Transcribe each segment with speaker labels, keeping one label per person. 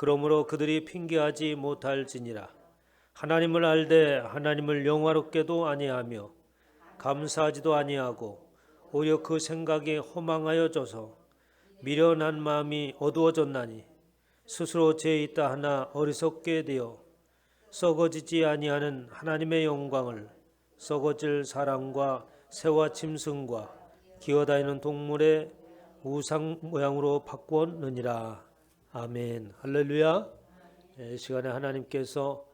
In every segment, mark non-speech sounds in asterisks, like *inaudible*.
Speaker 1: 그러므로 그들이 핑계하지 못할지니라 하나님을 알되 하나님을 영화롭게도 아니하며 감사하지도 아니하고 오히려 그 생각이 허망하여 져서 미련한 마음이 어두워졌나니 스스로 죄 있다 하나 어리석게 되어 썩어지지 아니하는 하나님의 영광을 썩어질 사람과 새와 짐승과 기어다니는 동물의 우상 모양으로 바꾸었느니라. 아멘. 할렐루야. 예, 이 시간에 하나님께서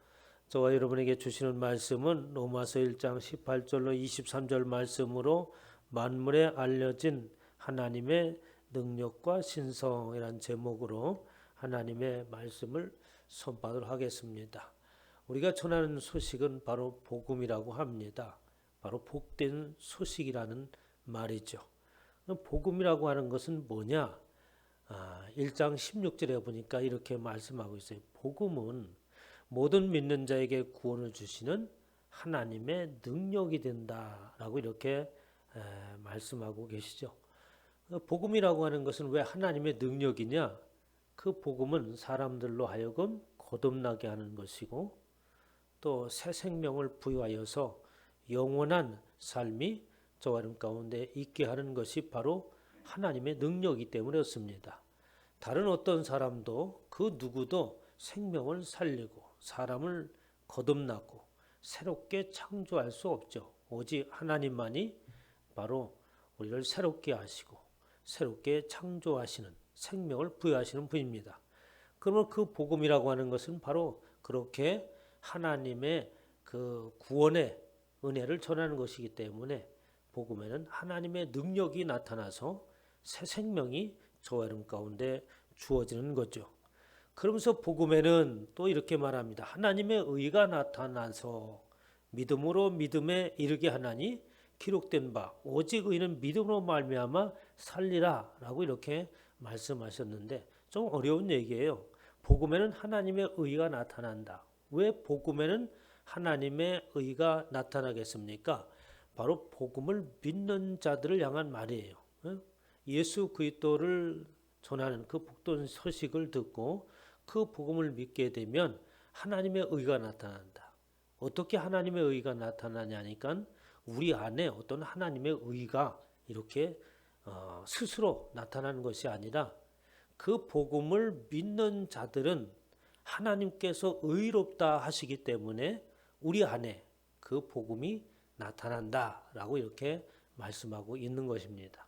Speaker 1: 저와 여러분에게 주시는 말씀은 로마서 1장 18절로 23절 말씀으로 만물에 알려진 하나님의 능력과 신성이란 제목으로 하나님의 말씀을 선포하도록 하겠습니다. 우리가 전하는 소식은 바로 복음이라고 합니다. 바로 복된 소식이라는 말이죠. 복음이라고 하는 것은 뭐냐? 아, 1장 16절에 보니까 이렇게 말씀하고 있어요. 복음은 모든 믿는 자에게 구원을 주시는 하나님의 능력이 된다라고 이렇게 에, 말씀하고 계시죠. 복음이라고 하는 것은 왜 하나님의 능력이냐? 그 복음은 사람들로 하여금 거듭나게 하는 것이고 또 새 생명을 부여하여서 영원한 삶이 저와 여러분 가운데 있게 하는 것이 바로 하나님의 능력이기 때문이었습니다. 다른 어떤 사람도 그 누구도 생명을 살리고 사람을 거듭나고 새롭게 창조할 수 없죠. 오직 하나님만이 바로 우리를 새롭게 하시고 새롭게 창조하시는 생명을 부여하시는 분입니다. 그러면 그 복음이라고 하는 것은 바로 그렇게 하나님의 그 구원의 은혜를 전하는 것이기 때문에 복음에는 하나님의 능력이 나타나서 새 생명이 저와 여러분 가운데 주어지는 거죠. 그러면서 복음에는 또 이렇게 말합니다. 하나님의 의가 나타나서 믿음으로 믿음에 이르게 하나니 기록된 바 오직 의는 믿음으로 말미암아 살리라라고 이렇게 말씀하셨는데 좀 어려운 얘기예요. 복음에는 하나님의 의가 나타난다. 왜 복음에는 하나님의 의가 나타나겠습니까? 바로 복음을 믿는 자들을 향한 말이에요. 예수 그리스도를 전하는 그 복된 소식을 듣고 그 복음을 믿게 되면 하나님의 의가 나타난다. 어떻게 하나님의 의가 나타나냐니까 우리 안에 어떤 하나님의 의가 이렇게 어, 스스로 나타나는 것이 아니라 그 복음을 믿는 자들은 하나님께서 의롭다 하시기 때문에 우리 안에 그 복음이 나타난다라고 이렇게 말씀하고 있는 것입니다.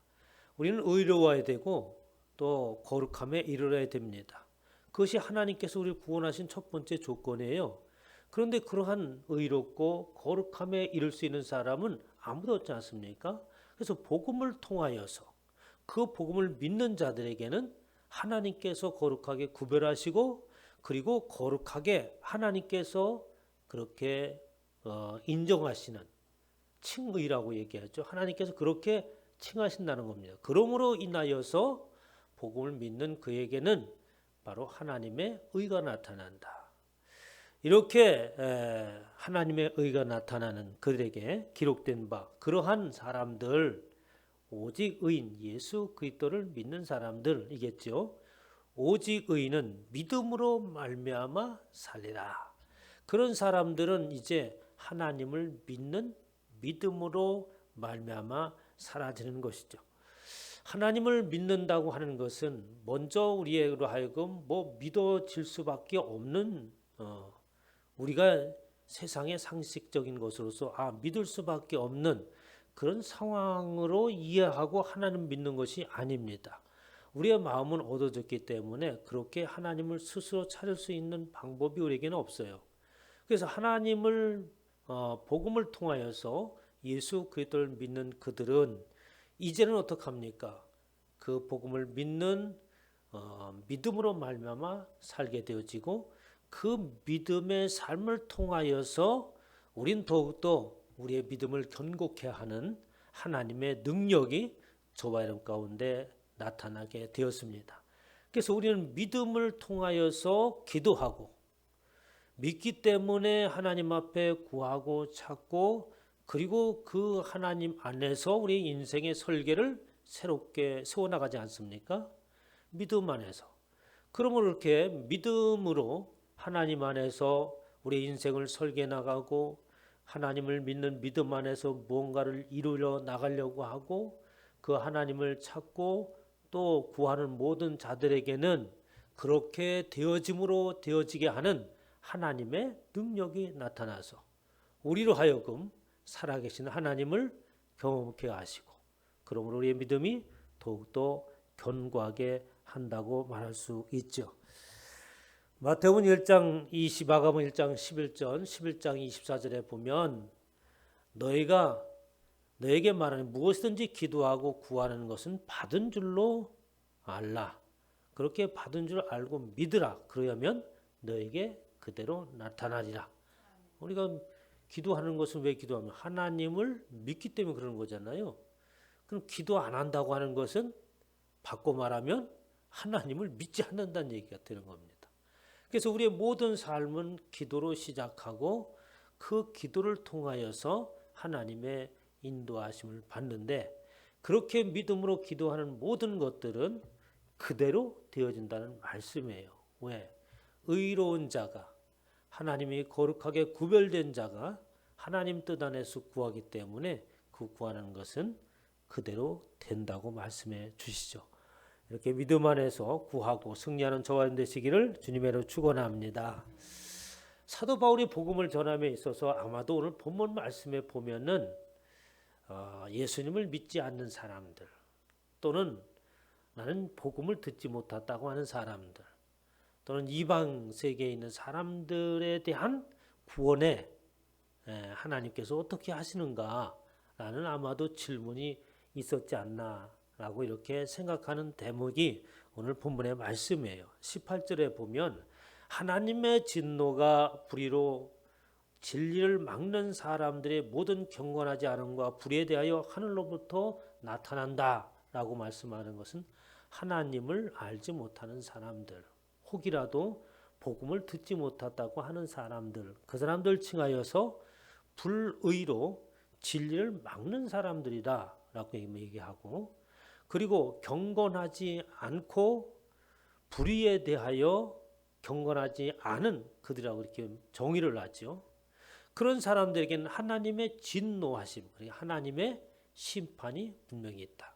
Speaker 1: 우리는 의로워야 되고 또 거룩함에 이르러야 됩니다. 그것이 하나님께서 우리를 구원하신 첫 번째 조건이에요. 그런데 그러한 의롭고 거룩함에 이를 수 있는 사람은 아무도 없지 않습니까? 그래서 복음을 통하여서 그 복음을 믿는 자들에게는 하나님께서 거룩하게 구별하시고 그리고 거룩하게 하나님께서 그렇게 어, 인정하시는 칭의라고 얘기하죠. 하나님께서 그렇게 칭하신다는 겁니다. 그러므로 인하여서 복음을 믿는 그에게는 바로 하나님의 의가 나타난다. 이렇게 하나님의 의가 나타나는 그들에게 기록된 바 그러한 사람들 오직 의인 예수 그리스도를 믿는 사람들이겠죠. 오직 의인은 믿음으로 말미암아 살리라. 그런 사람들은 이제 하나님을 믿는 믿음으로 말미암아 사라지는 것이죠. 하나님을 믿는다고 하는 것은 먼저 우리로 하여금 뭐 믿어질 수밖에 없는 어, 우리가 세상의 상식적인 것으로서 아 믿을 수밖에 없는 그런 상황으로 이해하고 하나님 믿는 것이 아닙니다. 우리의 마음은 얻어졌기 때문에 그렇게 하나님을 스스로 찾을 수 있는 방법이 우리에게는 없어요. 그래서 하나님을 어, 복음을 통하여서 예수 그리스도를 믿는 그들은 이제는 어떡합니까? 그 복음을 믿는 어, 믿음으로 말미암아 살게 되어지고 그 믿음의 삶을 통하여서 우린 더욱더 우리의 믿음을 견고케 하는 하나님의 능력이 저와 여러분 가운데 나타나게 되었습니다. 그래서 우리는 믿음을 통하여서 기도하고 믿기 때문에 하나님 앞에 구하고 찾고 그리고 그 하나님 안에서 우리 인생의 설계를 새롭게 세워나가지 않습니까? 믿음 안에서. 그러므로 이렇게 믿음으로 하나님 안에서 우리 인생을 설계 나가고 하나님을 믿는 믿음 안에서 무언가를 이루려 나가려고 하고 그 하나님을 찾고 또 구하는 모든 자들에게는 그렇게 되어짐으로 되어지게 하는 하나님의 능력이 나타나서 우리로 하여금 살아계신 하나님을 경험케 하시고 그러므로 우리의 믿음이 더욱더 견고하게 한다고 말할 수 있죠. 마태복음 1장 20, 마가복음 1장 11절, 11장 24절에 보면 너희가 너에게 말하는 무엇이든지 기도하고 구하는 것은 받은 줄로 알라. 그렇게 받은 줄 알고 믿으라. 그러면 너에게 그대로 나타나리라. 우리가 기도하는 것은 왜 기도하면 하나님을 믿기 때문에 그러는 거잖아요. 그럼 기도 안 한다고 하는 것은 바꿔 말하면 하나님을 믿지 않는다는 얘기가 되는 겁니다. 그래서 우리의 모든 삶은 기도로 시작하고 그 기도를 통하여서 하나님의 인도하심을 받는데 그렇게 믿음으로 기도하는 모든 것들은 그대로 되어진다는 말씀이에요. 왜? 의로운 자가 하나님이 거룩하게 구별된 자가 하나님 뜻 안에서 구하기 때문에 그 구하는 것은 그대로 된다고 말씀해 주시죠. 이렇게 믿음 안에서 구하고 승리하는 저와 되시기를 주님으로 축원합니다. 사도 바울이 복음을 전함에 있어서 아마도 오늘 본문 말씀에 보면은 어, 예수님을 믿지 않는 사람들 또는 나는 복음을 듣지 못했다고 하는 사람들 또는 이방 세계에 있는 사람들에 대한 구원에 에, 하나님께서 어떻게 하시는가라는 아마도 질문이 있었지 않나라고 이렇게 생각하는 대목이 오늘 본문의 말씀이에요. 18절에 보면 하나님의 진노가 불의로 진리를 막는 사람들의 모든 경건하지 않음과 불의에 대하여 하늘로부터 나타난다라고 말씀하는 것은 하나님을 알지 못하는 사람들, 혹이라도 복음을 듣지 못했다고 하는 사람들, 그 사람들 칭하여서 불의로 진리를 막는 사람들이다라고 얘기하고 그리고 경건하지 않고 불의에 대하여 경건하지 않은 그들이라고 이렇게 정의를 하죠. 그런 사람들에게는 하나님의 진노하심, 그러니까 하나님의 심판이 분명히 있다.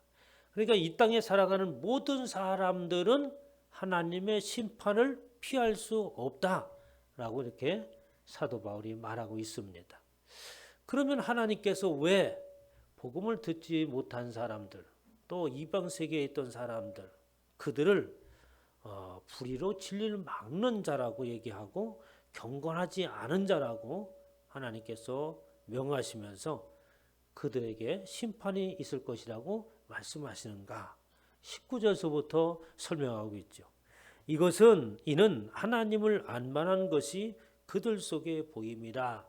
Speaker 1: 그러니까 이 땅에 살아가는 모든 사람들은 하나님의 심판을 피할 수 없다라고 이렇게 사도 바울이 말하고 있습니다. 그러면 하나님께서 왜 복음을 듣지 못한 사람들, 또 이방 세계에 있던 사람들, 그들을 어, 불의로 진리를 막는 자라고 얘기하고 경건하지 않은 자라고 하나님께서 명하시면서 그들에게 심판이 있을 것이라고 말씀하시는가? 19절서부터 설명하고 있죠. 이것은 이는 하나님을 안만한 것이 그들 속에 보임이라.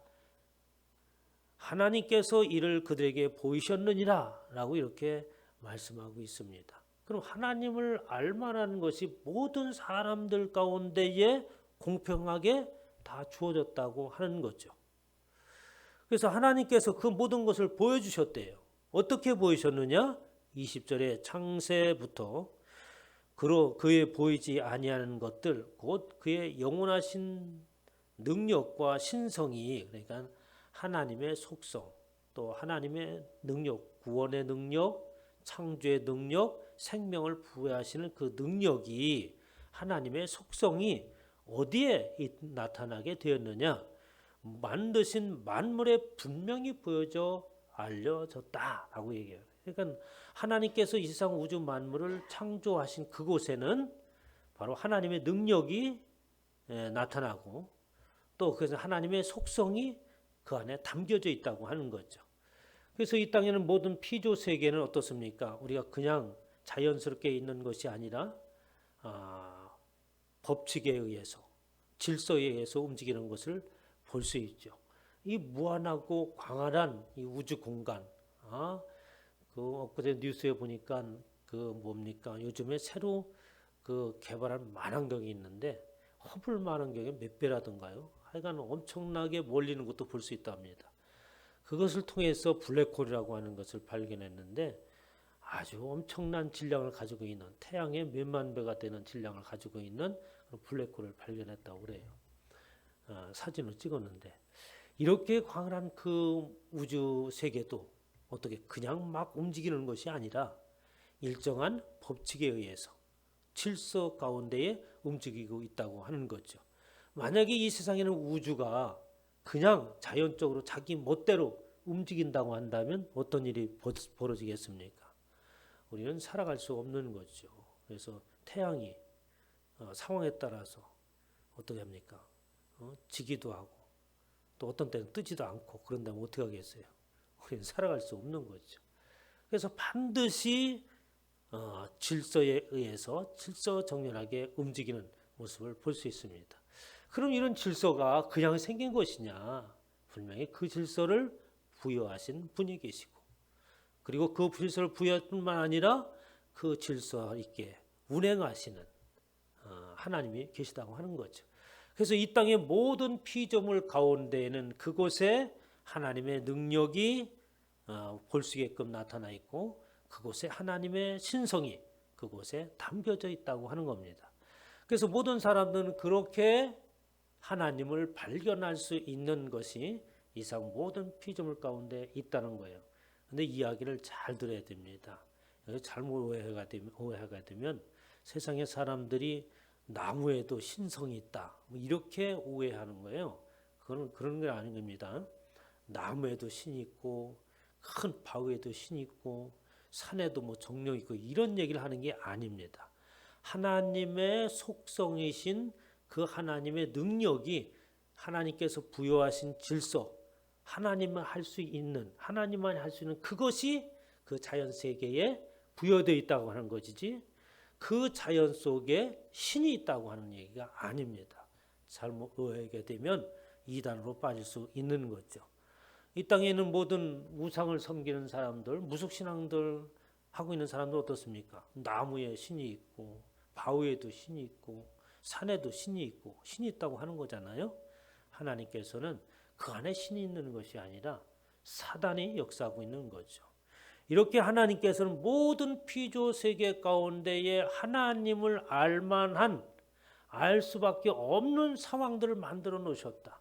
Speaker 1: 하나님께서 이를 그들에게 보이셨느니라 라고 이렇게 말씀하고 있습니다. 그럼 하나님을 알만한 것이 모든 사람들 가운데에 공평하게 다 주어졌다고 하는 거죠. 그래서 하나님께서 그 모든 것을 보여주셨대요. 어떻게 보이셨느냐? 20절에 창세부터 그로 그의 보이지 아니하는 것들 곧 그의 영원하신 능력과 신성이 그러니까 하나님의 속성 또 하나님의 능력 구원의 능력 창조의 능력 생명을 부여하시는 그 능력이 하나님의 속성이 어디에 나타나게 되었느냐 만드신 만물에 분명히 보여져 알려졌다라고 얘기해요. 그러니까 하나님께서 이 세상 우주 만물을 창조하신 그곳에는 바로 하나님의 능력이 나타나고 또 그래서 하나님의 속성이 그 안에 담겨져 있다고 하는 거죠. 그래서 이 땅에는 모든 피조 세계는 어떻습니까? 우리가 그냥 자연스럽게 있는 것이 아니라 아, 법칙에 의해서 질서에 의해서 움직이는 것을 볼 수 있죠. 이 무한하고 광활한 이 우주 공간, 아, 그 엊그제 뉴스에 보니까 그 뭡니까 요즘에 새로 그 개발한 만환경이 있는데 허블 만환경의 몇 배라던가요? 하여간 엄청나게 몰리는 것도 볼 수 있답니다. 그것을 통해서 블랙홀이라고 하는 것을 발견했는데 아주 엄청난 질량을 가지고 있는 태양의 몇만 배가 되는 질량을 가지고 있는 블랙홀을 발견했다고 그래요. 어, 사진을 찍었는데 이렇게 광활한 그 우주 세계도 어떻게 그냥 막 움직이는 것이 아니라 일정한 법칙에 의해서 질서 가운데에 움직이고 있다고 하는 거죠. 만약에 이 세상에는 우주가 그냥 자연적으로 자기 멋대로 움직인다고 한다면 어떤 일이 벌- 벌어지겠습니까? 우리는 살아갈 수 없는 거죠. 그래서 태양이 어, 상황에 따라서 어떻게 합니까? 어, 지기도 하고 또 어떤 때는 뜨지도 않고 그런다면 어떻게 하겠어요? 우리는 살아갈 수 없는 거죠. 그래서 반드시 어, 질서에 의해서 질서 정연하게 움직이는 모습을 볼 수 있습니다. 그럼 이런 질서가 그냥 생긴 것이냐? 분명히 그 질서를 부여하신 분이 계시고 그리고 그 질서를 부여할 뿐만 아니라 그 질서 있게 운행하시는 어, 하나님이 계시다고 하는 거죠. 그래서 이 땅의 모든 피조물 가운데에는 그곳에 하나님의 능력이 어, 볼수 있게끔 나타나 있고 그곳에 하나님의 신성이 그곳에 담겨져 있다고 하는 겁니다. 그래서 모든 사람들은 그렇게 하나님을 발견할 수 있는 것이 이상 모든 피조물 가운데 있다는 거예요. 근데 이야기를 잘 들어야 됩니다. 잘못 오해가 되면, 오해가 되면 세상의 사람들이 나무에도 신성이 있다. 뭐 이렇게 오해하는 거예요. 그건 그런 게 아닌 겁니다. 나무에도 신이 있고 큰 바위에도 신이 있고 산에도 뭐 정령 있고 이런 얘기를 하는 게 아닙니다. 하나님의 속성이신 그 하나님의 능력이 하나님께서 부여하신 질서, 하나님만 할 수 있는 하나님만 할 수 있는 그것이 그 자연 세계에 부여되어 있다고 하는 것이지 그 자연 속에 신이 있다고 하는 얘기가 아닙니다. 잘못 오해하게 되면 이단으로 빠질 수 있는 거죠. 이 땅에 있는 모든 우상을 섬기는 사람들, 무속신앙들 하고 있는 사람들 어떻습니까? 나무에 신이 있고 바위에도 신이 있고 산에도 신이 있고 신이 있다고 하는 거잖아요. 하나님께서는 그 안에 신이 있는 것이 아니라 사단이 역사하고 있는 거죠. 이렇게 하나님께서는 모든 피조 세계 가운데에 하나님을 알만한 알 수밖에 없는 상황들을 만들어 놓으셨다.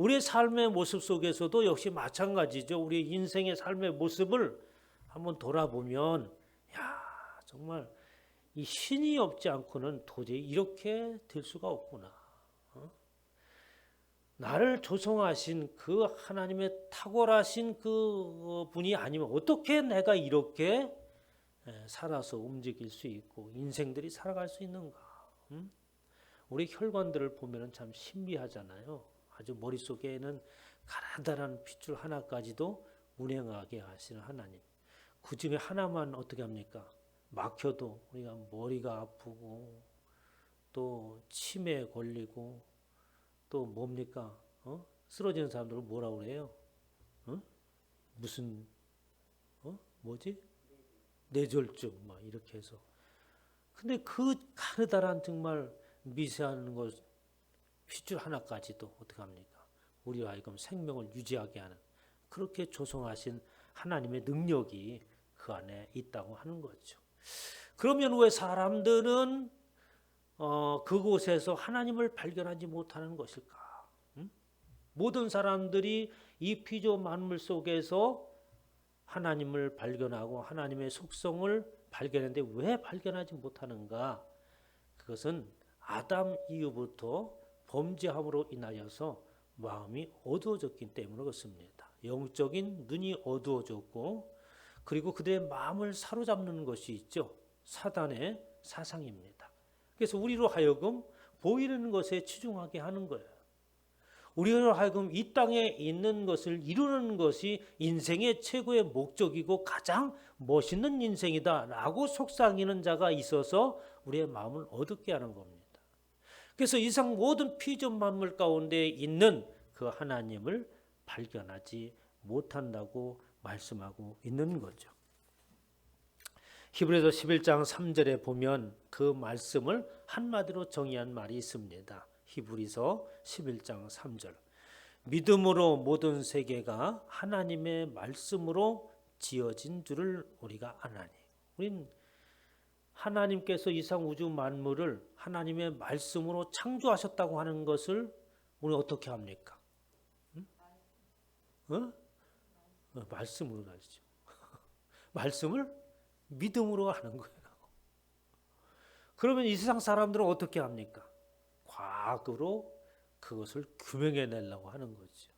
Speaker 1: 우리의 삶의 모습 속에서도 역시 마찬가지죠. 우리 인생의 삶의 모습을 한번 돌아보면 야 정말 이 신이 없지 않고는 도저히 이렇게 될 수가 없구나. 어? 나를 조성하신 그 하나님의 탁월하신 그 분이 아니면 어떻게 내가 이렇게 에, 살아서 움직일 수 있고 인생들이 살아갈 수 있는가? 음? 우리 혈관들을 보면은 참 신비하잖아요. 아주 머릿속에는 가나다란 핏줄 하나까지도 운행하게 하시는 하나님. 그 중에 하나만 어떻게 합니까? 막혀도 우리가 머리가 아프고 또 치매에 걸리고 또 뭡니까? 어? 쓰러지는 사람들은 뭐라고 그래요? 어? 무슨 어? 뭐지? 뇌졸중 막 이렇게 해서 근데 그 가느다란 정말 미세한 것 핏줄 하나까지도 어떻게 합니까? 우리와 하여금 생명을 유지하게 하는 그렇게 조성하신 하나님의 능력이 그 안에 있다고 하는 거죠. 그러면 왜 사람들은 어, 그곳에서 하나님을 발견하지 못하는 것일까? 음? 모든 사람들이 이 피조 만물 속에서 하나님을 발견하고 하나님의 속성을 발견했는데 왜 발견하지 못하는가? 그것은 아담 이후부터 범죄함으로 인하여서 마음이 어두워졌기 때문에 그렇습니다. 영적인 눈이 어두워졌고 그리고 그들의 마음을 사로잡는 것이 있죠. 사단의 사상입니다. 그래서 우리로 하여금 보이는 것에 치중하게 하는 거예요. 우리로 하여금 이 땅에 있는 것을 이루는 것이 인생의 최고의 목적이고 가장 멋있는 인생이다라고 속삭이는 자가 있어서 우리의 마음을 어둡게 하는 겁니다. 그래서 이상 모든 피조 만물 가운데 있는 그 하나님을 발견하지 못한다고 말씀하고 있는 거죠. 히브리서 11장 3절에 보면 그 말씀을 한마디로 정의한 말이 있습니다. 히브리서 11장 3절. 믿음으로 모든 세계가 하나님의 말씀으로 지어진 줄을 우리가 아나니. 우린 하나님께서 이상 우주 만물을 하나님의 말씀으로 창조하셨다고 하는 것을 우리 어떻게 합니까? 응? 어? 어, 말씀으로 가지죠. *laughs* 말씀을 믿음으로 하는 거예요. 그러면 이 세상 사람들은 어떻게 합니까? 과학으로 그것을 규명해 내려고 하는 거죠.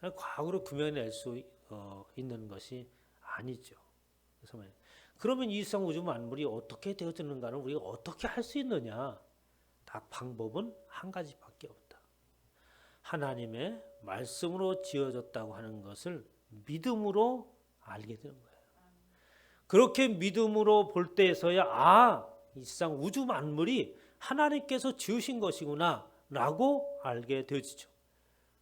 Speaker 1: 과학으로 규명해 낼 수 어, 있는 것이 아니죠. 그래서 말이에요. 그러면 이 세상 우주 만물이 어떻게 되어지는가를 우리가 어떻게 할 수 있느냐? 다 방법은 한 가지밖에 없다. 하나님의 말씀으로 지어졌다고 하는 것을 믿음으로 알게 되는 거예요. 그렇게 믿음으로 볼 때에서야 아, 이 세상 우주 만물이 하나님께서 지으신 것이구나라고 알게 되지죠.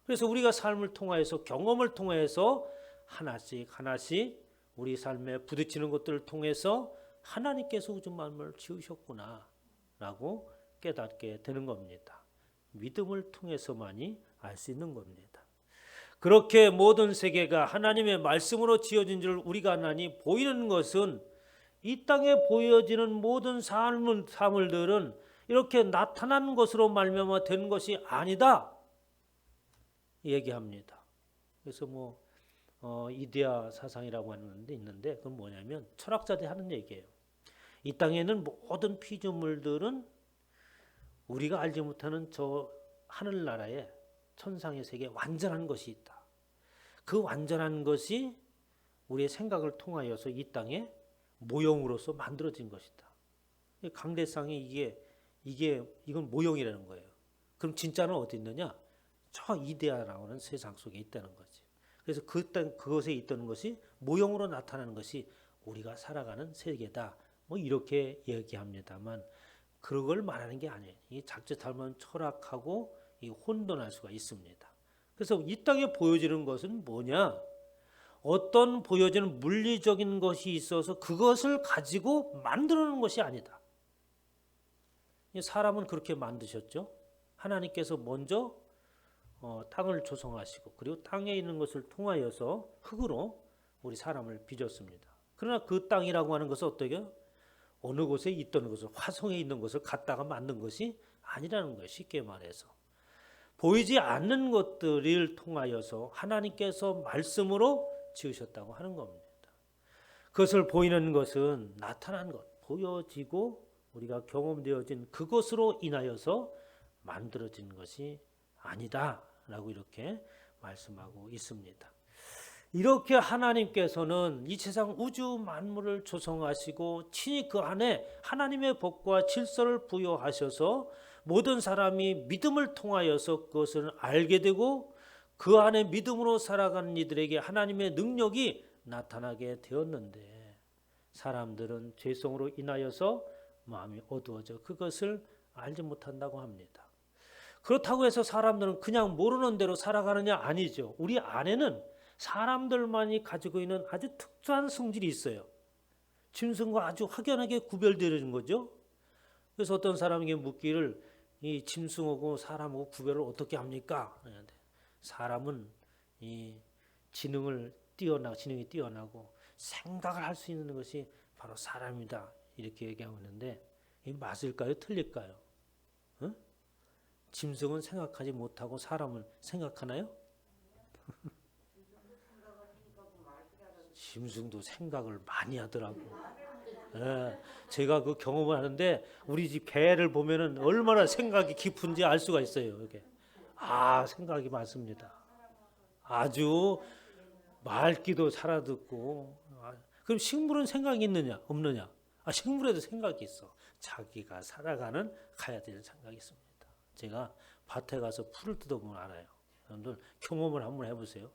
Speaker 1: 그래서 우리가 삶을 통하여서 경험을 통해서 하나씩 하나씩 우리 삶에 부딪히는 것들을 통해서 하나님께서 우주 만물을 지으셨구나라고 깨닫게 되는 겁니다. 믿음을 통해서만이 알 수 있는 겁니다. 그렇게 모든 세계가 하나님의 말씀으로 지어진 줄 우리가 아나니 보이는 것은 이 땅에 보여지는 모든 삶을, 사물들은 이렇게 나타난 것으로 말미암아 된 것이 아니다 얘기합니다. 그래서 뭐 어, 이데아 사상이라고 하는 데 있는데 그건 뭐냐면 철학자들이 하는 얘기예요. 이 땅에는 모든 피조물들은 우리가 알지 못하는 저 하늘나라에 천상의 세계에 완전한 것이 있다. 그 완전한 것이 우리의 생각을 통하여서 이 땅에 모형으로서 만들어진 것이다. 강대상이 이게 이게 이건 모형이라는 거예요. 그럼 진짜는 어디 있느냐? 저 이데아라고 하는 세상 속에 있다는 거지. 그래서 그땅 그것에 있던 것이 모형으로 나타나는 것이 우리가 살아가는 세계다. 뭐 이렇게 얘기합니다만 그걸 말하는 게 아니에요. 이 자칫하면 철학하고 이 혼돈할 수가 있습니다. 그래서 이 땅에 보여지는 것은 뭐냐? 어떤 보여지는 물리적인 것이 있어서 그것을 가지고 만들어놓은 것이 아니다. 사람은 그렇게 만드셨죠. 하나님께서 먼저 어, 땅을 조성하시고 그리고 땅에 있는 것을 통하여서 흙으로 우리 사람을 빚었습니다. 그러나 그 땅이라고 하는 것은 어떻게 어느 곳에 있던 것을 화성에 있는 것을 갖다가 만든 것이 아니라는 거예요. 쉽게 말해서 보이지 않는 것들을 통하여서 하나님께서 말씀으로 지으셨다고 하는 겁니다. 그것을 보이는 것은 나타난 것, 보여지고 우리가 경험되어진 그것으로 인하여서 만들어진 것이 아니다 라고 이렇게 말씀하고 있습니다. 이렇게 하나님께서는 이 세상 우주 만물을 조성하시고 친히 그 안에 하나님의 복과 질서를 부여하셔서 모든 사람이 믿음을 통하여서 그것을 알게 되고 그 안에 믿음으로 살아가는 이들에게 하나님의 능력이 나타나게 되었는데 사람들은 죄성으로 인하여서 마음이 어두워져 그것을 알지 못한다고 합니다. 그렇다고 해서 사람들은 그냥 모르는 대로 살아가느냐 아니죠. 우리 안에는 사람들만이 가지고 있는 아주 특수한 성질이 있어요. 짐승과 아주 확연하게 구별되는 거죠. 그래서 어떤 사람에게 묻기를 이 짐승하고 사람하고 구별을 어떻게 합니까? 사람은 이 지능을 뛰어나 지능이 뛰어나고 생각을 할 수 있는 것이 바로 사람이다 이렇게 얘기하고 있는데 이 맞을까요? 틀릴까요? 어? 짐승은 생각하지 못하고 사람은 생각하나요? *laughs* 짐승도 생각을 많이 하더라고. 예, 제가 그 경험을 하는데 우리 집 개를 보면은 얼마나 생각이 깊은지 알 수가 있어요. 이게 아 생각이 많습니다. 아주 맑기도 살아듣고 아, 그럼 식물은 생각이 있느냐 없느냐? 아 식물에도 생각이 있어. 자기가 살아가는 가야 될 생각이 있습니다. 제가 밭에 가서 풀을 뜯어보면 알아요. 여러분들 경험을 한번 해보세요.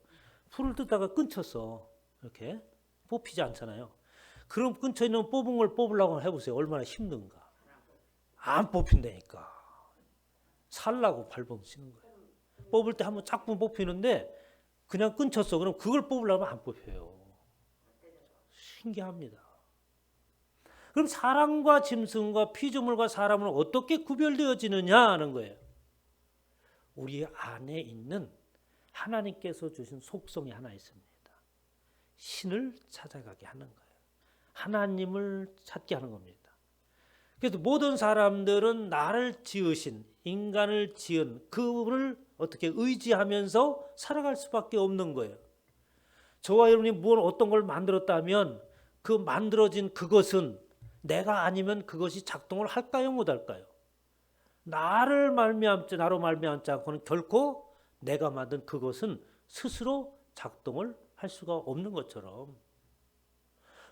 Speaker 1: 풀을 뜯다가 끊쳤어. 이렇게 뽑히지 않잖아요. 그럼 끊쳐 있는 뽑은 걸 뽑으려고 해보세요. 얼마나 힘든가. 안 뽑힌다니까. 살라고 발버둥 치는 거예요. 뽑을 때 한번 쫙 뽑히는데 그냥 끊쳤어. 그럼 그걸 뽑으려면 안 뽑혀요. 신기합니다. 그럼 사람과 짐승과 피조물과 사람은 어떻게 구별되어지느냐 하는 거예요. 우리 안에 있는 하나님께서 주신 속성이 하나 있습니다. 신을 찾아가게 하는 거예요. 하나님을 찾게 하는 겁니다. 그래서 모든 사람들은 나를 지으신 인간을 지은 그분을 어떻게 의지하면서 살아갈 수밖에 없는 거예요. 저와 여러분이 무엇 어떤 걸 만들었다면 그 만들어진 그것은 내가 아니면 그것이 작동을 할까요 못할까요? 나를 말미암지 나로 말미암지 않고는 결코 내가 만든 그것은 스스로 작동을 할 수가 없는 것처럼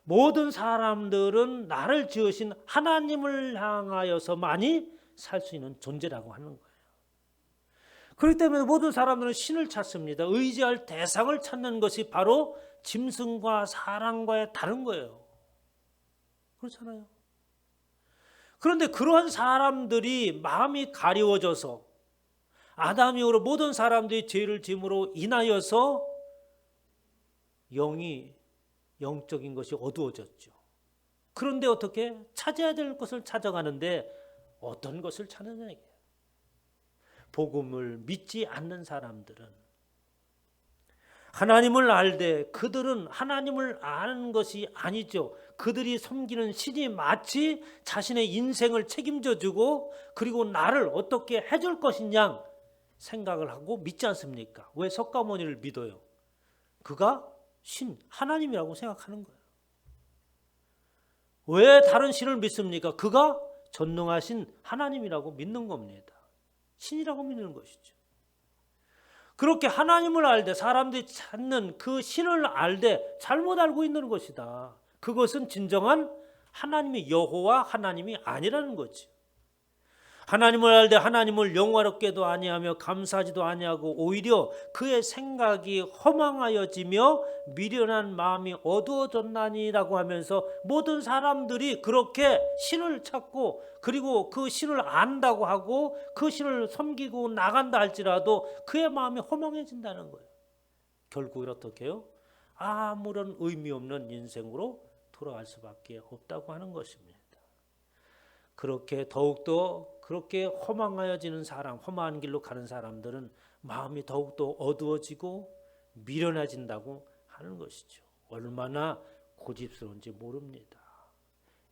Speaker 1: 모든 사람들은 나를 지으신 하나님을 향하여서만이 살 수 있는 존재라고 하는 거예요. 그렇기 때문에 모든 사람들은 신을 찾습니다. 의지할 대상을 찾는 것이 바로 짐승과 사람과의 다른 거예요. 그렇잖아요. 그런데 그러한 사람들이 마음이 가리워져서 아담 이후로 모든 사람들이 죄를 짐으로 인하여서 영이 영적인 것이 어두워졌죠. 그런데 어떻게 찾아야 될 것을 찾아가는데 어떤 것을 찾느냐 복음을 믿지 않는 사람들은 하나님을 알되 그들은 하나님을 아는 것이 아니죠. 그들이 섬기는 신이 마치 자신의 인생을 책임져 주고 그리고 나를 어떻게 해줄 것이냐 생각을 하고 믿지 않습니까? 왜 석가모니를 믿어요? 그가 신 하나님이라고 생각하는 거예요. 왜 다른 신을 믿습니까? 그가 전능하신 하나님이라고 믿는 겁니다. 신이라고 믿는 것이죠. 그렇게 하나님을 알되 사람들이 찾는 그 신을 알되 잘못 알고 있는 것이다. 그것은 진정한 하나님의 여호와 하나님이 아니라는 거지. 하나님을 알되 하나님을 영화롭게도 아니하며 감사하지도 아니하고 오히려 그의 생각이 허망하여지며 미련한 마음이 어두워졌나니라고 하면서 모든 사람들이 그렇게 신을 찾고 그리고 그 신을 안다고 하고 그 신을 섬기고 나간다 할지라도 그의 마음이 허망해진다는 거예요. 결국은 어떻게 해요? 아무런 의미 없는 인생으로 돌아갈 수밖에 없다고 하는 것입니다. 그렇게 더욱더 그렇게 허망하여지는 사람, 험한 길로 가는 사람들은 마음이 더욱더 어두워지고 미련해진다고 하는 것이죠. 얼마나 고집스러운지 모릅니다.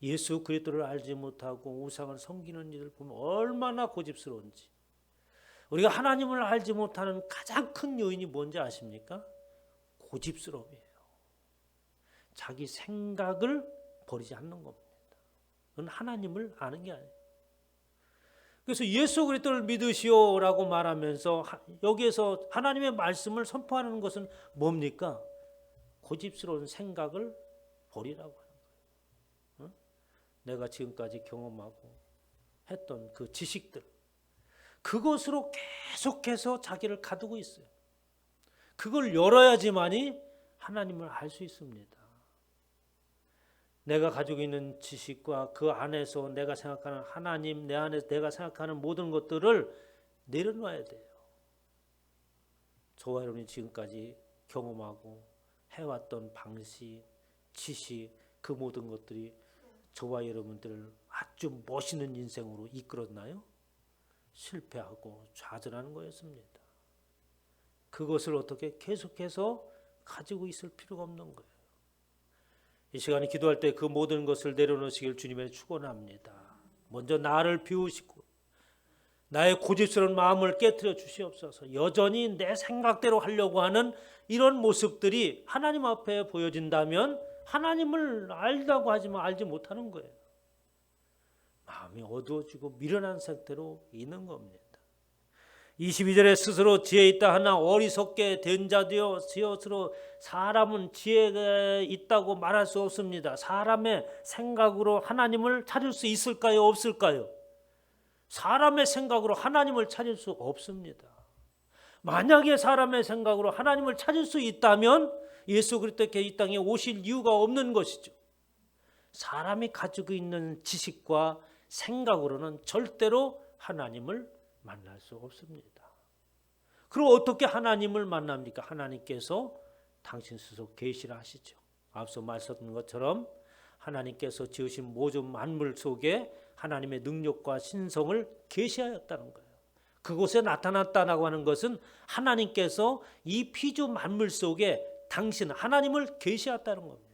Speaker 1: 예수 그리스도를 알지 못하고 우상을 섬기는 이들 보면 얼마나 고집스러운지. 우리가 하나님을 알지 못하는 가장 큰 요인이 뭔지 아십니까? 고집스러움이에요. 자기 생각을 버리지 않는 겁니다. 그건 하나님을 아는 게 아니에요. 그래서 예수 그리스도를 믿으시오라고 말하면서 여기에서 하나님의 말씀을 선포하는 것은 뭡니까? 고집스러운 생각을 버리라고 하는 거예요. 내가 지금까지 경험하고 했던 그 지식들 그것으로 계속해서 자기를 가두고 있어요. 그걸 열어야지만이 하나님을 알 수 있습니다. 내가 가지고 있는 지식과 그 안에서 내가 생각하는 하나님, 내 안에서 내가 생각하는 모든 것들을 내려놔야 돼요. 저와 여러분이 지금까지 경험하고 해왔던 방식, 지식, 그 모든 것들이 저와 여러분들을 아주 멋있는 인생으로 이끌었나요? 실패하고 좌절하는 거였습니다. 그것을 어떻게 계속해서 가지고 있을 필요가 없는 거예요. 이 시간에 기도할 때 그 모든 것을 내려놓으시길 주님의 축원합니다. 먼저 나를 비우시고 나의 고집스러운 마음을 깨뜨려 주시옵소서. 여전히 내 생각대로 하려고 하는 이런 모습들이 하나님 앞에 보여진다면 하나님을 알다고 하지만 알지 못하는 거예요. 마음이 어두워지고 미련한 상태로 있는 겁니다. 22절에 스스로 지혜 있다 하나 어리석게 된 자되어 스스로 사람은 지혜가 있다고 말할 수 없습니다. 사람의 생각으로 하나님을 찾을 수 있을까요? 없을까요? 사람의 생각으로 하나님을 찾을 수 없습니다. 만약에 사람의 생각으로 하나님을 찾을 수 있다면 예수 그리스도께 이 땅에 오실 이유가 없는 것이죠. 사람이 가지고 있는 지식과 생각으로는 절대로 하나님을 만날 수 없습니다. 그럼 어떻게 하나님을 만납니까? 하나님께서 당신 스스로 계시를 하시죠. 앞서 말씀드린 것처럼 하나님께서 지으신 모든 만물 속에 하나님의 능력과 신성을 계시하였다는 거예요. 그곳에 나타났다라고 하는 것은 하나님께서 이 피조 만물 속에 당신 하나님을 계시했다는 겁니다.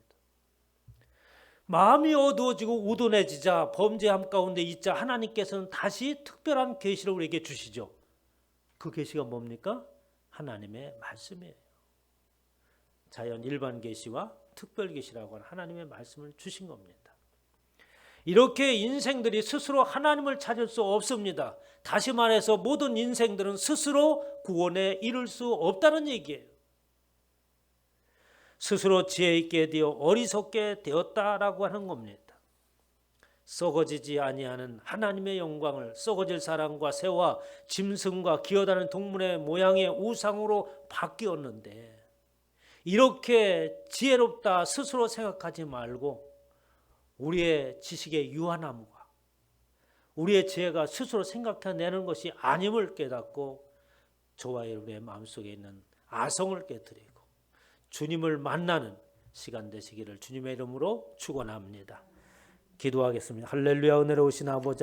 Speaker 1: 마음이 어두워지고 우둔해지자 범죄함 가운데 있자 하나님께서는 다시 특별한 계시를 우리에게 주시죠. 그 계시가 뭡니까? 하나님의 말씀이에요. 자연 일반 계시와 특별 계시라고 하는 하나님의 말씀을 주신 겁니다. 이렇게 인생들이 스스로 하나님을 찾을 수 없습니다. 다시 말해서 모든 인생들은 스스로 구원에 이를 수 없다는 얘기예요. 스스로 지혜 있게 되어 어리석게 되었다라고 하는 겁니다. 썩어지지 아니하는 하나님의 영광을 썩어질 사람과 새와 짐승과 기어다니는 동물의 모양의 우상으로 바뀌었는데 이렇게 지혜롭다 스스로 생각하지 말고 우리의 지식의 유한함과 우리의 지혜가 스스로 생각해내는 것이 아님을 깨닫고 저와 여러분의 마음속에 있는 아성을 깨뜨리고 주님을 만나는 시간 되시기를 주님의 이름으로 축원합니다. 기도하겠습니다. 할렐루야 은혜로 오신 아버지